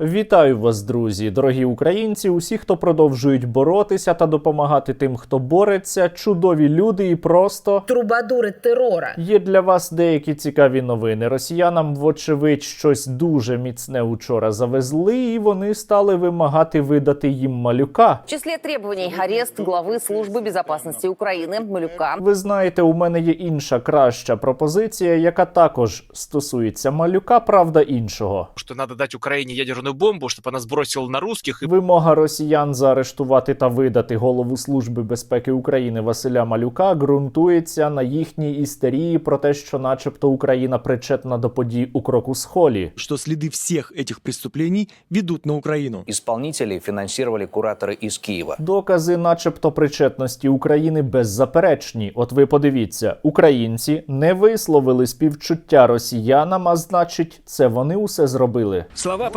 Вітаю вас, друзі, дорогі українці, усі, хто продовжують боротися та допомагати тим, хто бореться, чудові люди і просто. трубадури терора. Є для вас деякі цікаві новини. Росіянам, вочевидь, щось дуже міцне учора завезли, і вони стали вимагати видати їм малюка. В числе требований арест главы службы безопасности Украины Малюка. Ви знаєте, у мене є інша краща пропозиція, яка також стосується малюка, правда іншого. что надо дать Украине ядерную бомбу, чтобы она сбросила на русских. И Вимога росіян заарештувати та видати голову Служби безпеки України Василя Малюка ґрунтується на їхній істерії про те, що, начебто, Україна причетна до подій у кроку схолі. что следы всех этих преступлений ведут на Украину. Исполнителей финансировали кураторы из Киева. Докази, начебто, причетності України беззаперечні. От ви подивіться, українці не висловили співчуття росіянам, а значить, це вони усе зробили. Слова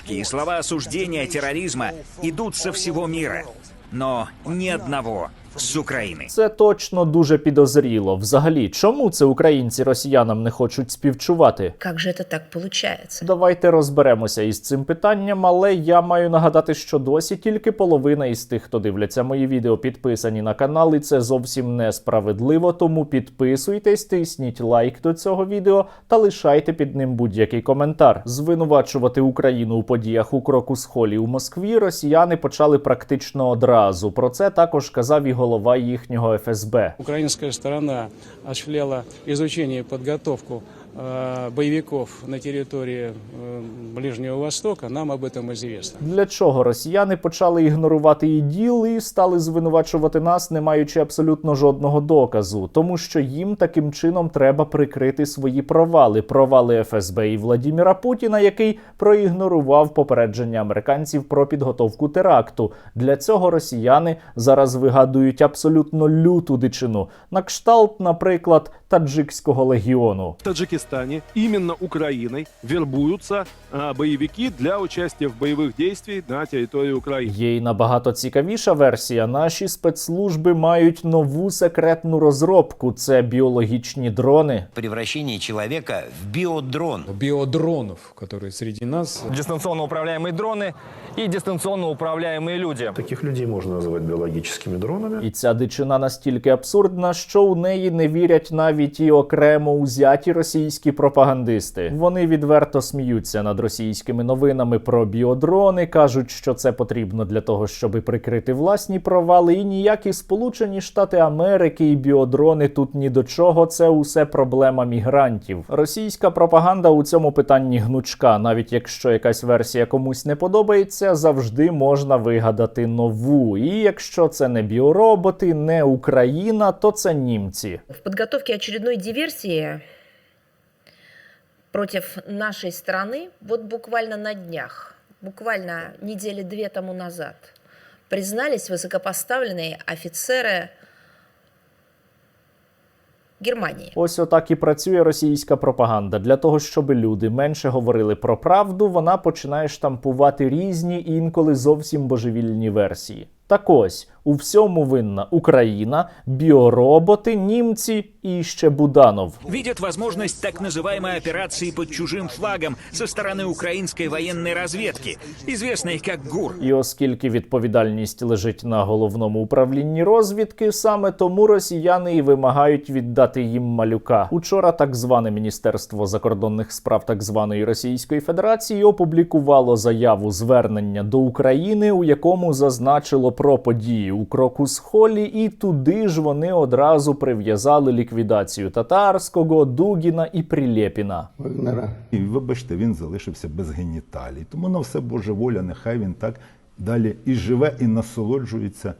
поддержки и слова осуждения терроризма идут со всего мира, но ни одного с Украины. Це точно дуже підозріло. Взагалі, чому це українці росіянам не хочуть співчувати? Как же это так получается? Давайте розберемося із цим питанням, але я маю нагадати, що досі тільки половина із тих, хто дивляться мої відео, підписані на канал, і це зовсім несправедливо. Тому підписуйтесь, тисніть лайк до цього відео та лишайте під ним будь-який коментар. Звинувачувати Україну у подіях у кроку з холі у Москві росіяни почали практично одразу. Про це також казав і голова їхнього ФСБ. Українська сторона осуществляла изучение і подготовку э, боевиков на территории э, Ближнего Востока, нам об этом известно. Для чого росіяни почали ігнорувати іділ і стали звинувачувати нас, не маючи абсолютно жодного доказу, тому що їм таким чином треба прикрити свої провали, провали ФСБ і Владіміра Путіна, який проігнорував попередження американців про підготовку теракту. Для цього росіяни зараз вигадують абсолютно люту дичину, на кшталт, наприклад, таджикського легіону. В Таджикистане именно Украиной вербуются а, боевики для участия в боевых действиях на территории Украины. Є й набагато цікавіша версія. Наші спецслужби мають нову секретну розробку. Це біологічні дрони. Превращение человека в биодрон. Биодронов, которые среди нас дистанционно управляемые дроны и дистанционно управляемые люди. Таких людей можно называть биологическими дронами. І ця дичина настільки абсурдна, що у неї не вірять навіть і окремо узяті російські пропагандисти. Вони відверто сміються над російськими новинами про біодрони, кажуть, що це потрібно для того, щоб прикрити власні провали. І ніякі Сполучені Штати Америки і біодрони тут ні до чого. Це усе проблема мігрантів. Російська пропаганда у цьому питанні гнучка. Навіть якщо якась версія комусь не подобається, завжди можна вигадати нову. І якщо це не біороботи, не Україна, то це німці. В подготовке очередной диверсии против нашей страны вот буквально на днях, буквально недели две тому назад, признались высокопоставленные офицеры Германии. Ось отак і працює російська пропаганда. Для того, щоб люди менше говорили про правду, вона починає штампувати різні інколи зовсім божевільні версії. Так ось у всьому винна Україна, біороботи, німці і ще Буданов. Видят возможность так называемой операции под чужим флагом со стороны украинской военной разведки, известной как ГУР. І оскільки відповідальність лежить на головному управлінні розвідки, саме тому росіяни і вимагають віддати їм малюка. Учора так зване Міністерство закордонних справ так званої Російської Федерації опублікувало заяву звернення до України, у якому зазначило про події у кроку з і туди ж вони одразу прив'язали ліквідацію татарського, Дугіна і Прилєпіна. І вибачте, він залишився без геніталій. Тому на все Божа воля, нехай він так далі і живе, і насолоджується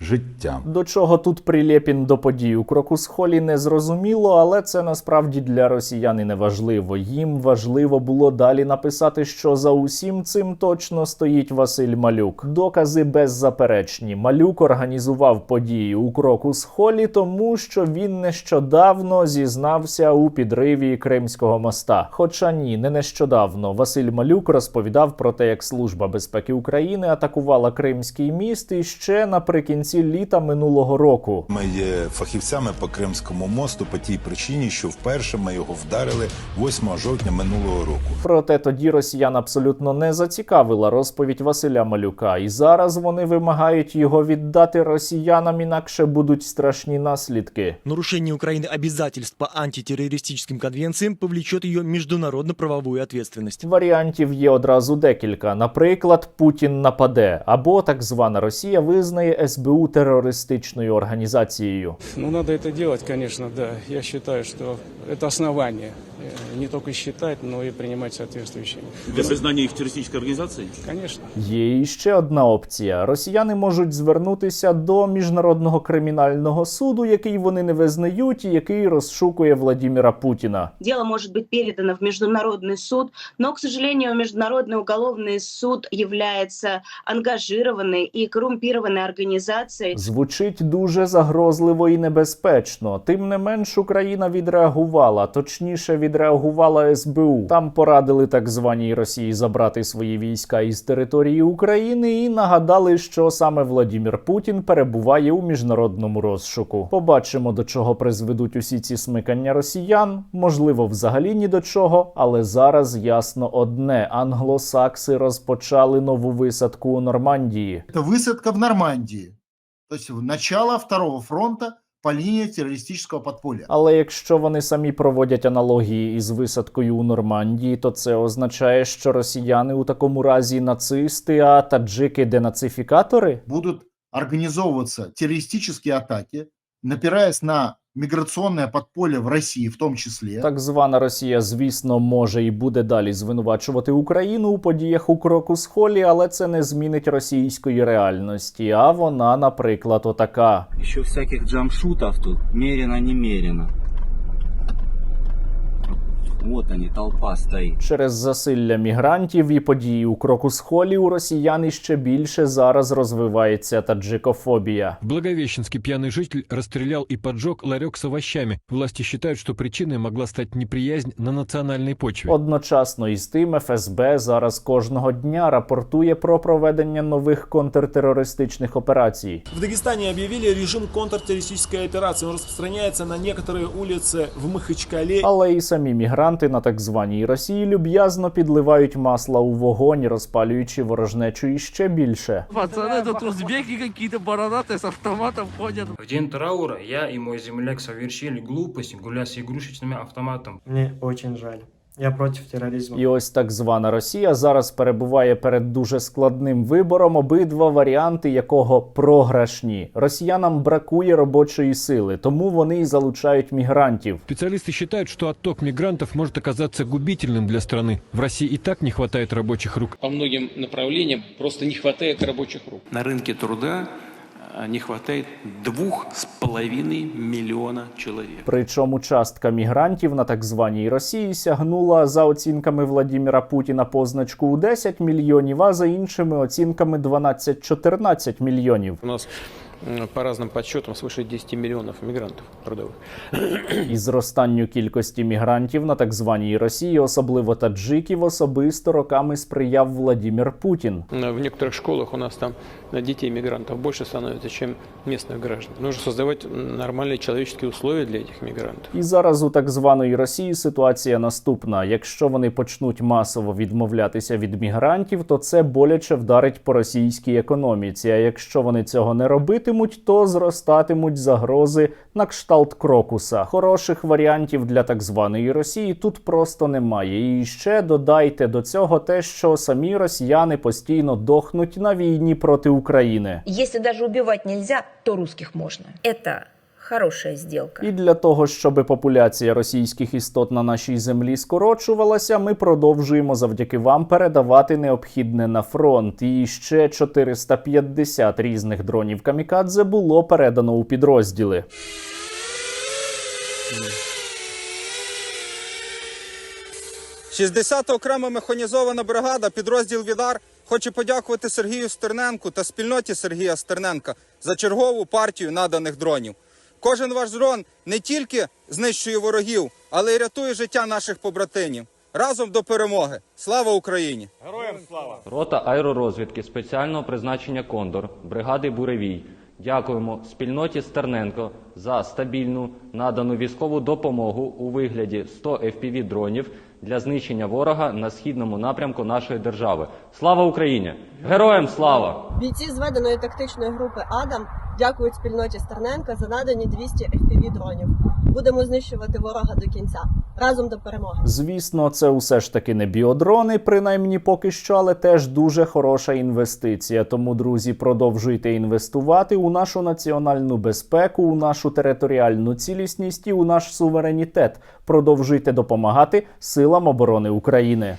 життям. До чого тут Прилєпін до подій у Крокус-Холі не зрозуміло, але це насправді для росіян і не важливо. Їм важливо було далі написати, що за усім цим точно стоїть Василь Малюк. Докази беззаперечні. Малюк організував події у Крокус-Холі, тому що він нещодавно зізнався у підриві Кримського моста. Хоча ні, не нещодавно. Василь Малюк розповідав про те, як Служба безпеки України атакувала Кримський міст і ще наприкінці наприкінці літа минулого року. Ми є фахівцями по Кримському мосту по тій причині, що вперше ми його вдарили 8 жовтня минулого року. Проте тоді росіян абсолютно не зацікавила розповідь Василя Малюка, і зараз вони вимагають його віддати росіянам, інакше будуть страшні наслідки. Нарушение Украины обязательств по антитеррористическим конвенциям повлечет ее международно-правовую ответственность. Варіантів є одразу декілька. Наприклад, Путін нападе, або так звана Росія визнає СБУ терористичною організацією. Ну, надо это делать, конечно, да. Я считаю, что это основание. Э, Не только считать, но и принимать соответствующие. Для признания их террористической организацией? Конечно. Є і ще одна опція: росіяни можуть звернутися до міжнародного кримінального суду, який вони не визнають, і який розшукує Владіміра Путіна. Дело может быть передано в Международный суд, но, к сожалению, Международный уголовный суд является ангажированной и коррумпированной организацией. Звучить дуже загрозливо і небезпечно. Тим не менш, Україна відреагувала, точніше, відреагувала СБУ. Там порадили так званій Росії забрати свої війська із території України і нагадали, що саме Владімір Путін перебуває у міжнародному розшуку. Побачимо, до чого призведуть усі ці смикання росіян. Можливо, взагалі ні до чого, але зараз ясно одне: англосакси розпочали нову висадку у Нормандії. Это высадка в Нормандии. То есть начало второго фронта по лінії терористичного подполя. Але якщо вони самі проводять аналогії із висадкою у Нормандії, то це означає, що росіяни у такому разі нацисти, а таджики денацифікатори? будуть організовуватися терористичні атаки, напираясь на миграционное подполье в Росії, в тому числі Так звана Росія, звісно, може і буде далі звинувачувати Україну у подіях у кроку з холі, але це не змінить російської реальності. А вона, наприклад, отака. Ще всяких джамшутів тут мерено-немерено. Вот они, толпа стоит. Через засилля мігрантів і події у кроку з холі у росіян іще більше зараз розвивається таджикофобія. В Благовещенске пьяный житель расстрелял и поджег ларек с овощами. Власти считают, что причиной могла стать неприязнь на национальной почве. Одночасно із тим ФСБ зараз кожного дня рапортує про проведення нових контртерористичних операцій. В Дагестане объявили режим контртеррористической операции. Он распространяется на некоторые улицы в Махачкале. Але і самі мігранти на так званій Росії люб'язно підливають масла у вогонь, розпалюючи ворожнечу іще більше. Пацаны, тут узбеки какие-то бородатые с автоматом ходят. В день траура я и мой земляк совершили глупость, гуляя с игрушечным автоматом. Мне очень жаль. Я против терроризма. І ось так звана Росія зараз перебуває перед дуже складним вибором, обидва варіанти якого програшні. Росіянам бракує робочої сили, тому вони і залучають мігрантів. Специалисты считают, что отток мигрантов может оказаться губительным для страны. В России и так не хватает рабочих рук. По многим направлениям просто не хватает рабочих рук. На рынке труда а, не хватает двух с половиной миллиона человек. Причому частка мігрантів на так званій Росії сягнула за оцінками Владіміра Путіна позначку у 10 мільйонів, а за іншими оцінками 12-14 мільйонів. У нас по разным подсчетам свыше 10 миллионов мигрантов трудовых. І зростанню кількості мігрантів на так званій Росії, особливо таджиків, особисто роками сприяв Владімір Путін. В некоторых школах у нас там э, детей мигрантов больше становится, чем местных граждан. Нужно создавать нормальные человеческие условия для этих мигрантов. І зараз у так званої Росії ситуація наступна: якщо вони почнуть масово відмовлятися від мігрантів, то це боляче вдарить по російській економіці. А якщо вони цього не робитимуть, то зростатимуть загрози на кшталт крокуса. Хороших варіантів для так званої Росії тут просто немає. І ще додайте до цього те, що самі росіяни постійно дохнуть на війні проти України. Если даже не нельзя, то русских можна. Это хорошая сделка. І для того, щоб популяція російських істот на нашій землі скорочувалася, ми продовжуємо завдяки вам передавати необхідне на фронт. І ще 450 різних дронів камікадзе було передано у підрозділи. Шістдесята окрема механізована бригада, підрозділ Відар, хоче подякувати Сергію Стерненку та спільноті Сергія Стерненка за чергову партію наданих дронів. Кожен ваш дрон не тільки знищує ворогів, але й рятує життя наших побратимів. Разом до перемоги! Слава Україні! Героям слава! Рота аеророзвідки спеціального призначення Кондор, бригади Буревій Дякуємо спільноті Стерненко за стабільну надану військову допомогу у вигляді 100 FPV дронів для знищення ворога на східному напрямку нашої держави. Слава Україні! Героям слава! Бійці зведеної тактичної групи Адам дякують спільноті Стерненка за надані 200 FPV дронів. Будемо знищувати ворога до кінця. Разом до перемоги. Звісно, це усе ж таки не біодрони, принаймні поки що, але теж дуже хороша інвестиція. Тому, друзі, продовжуйте інвестувати у нашу національну безпеку, у нашу територіальну цілісність і у наш суверенітет. Продовжуйте допомагати силам оборони України.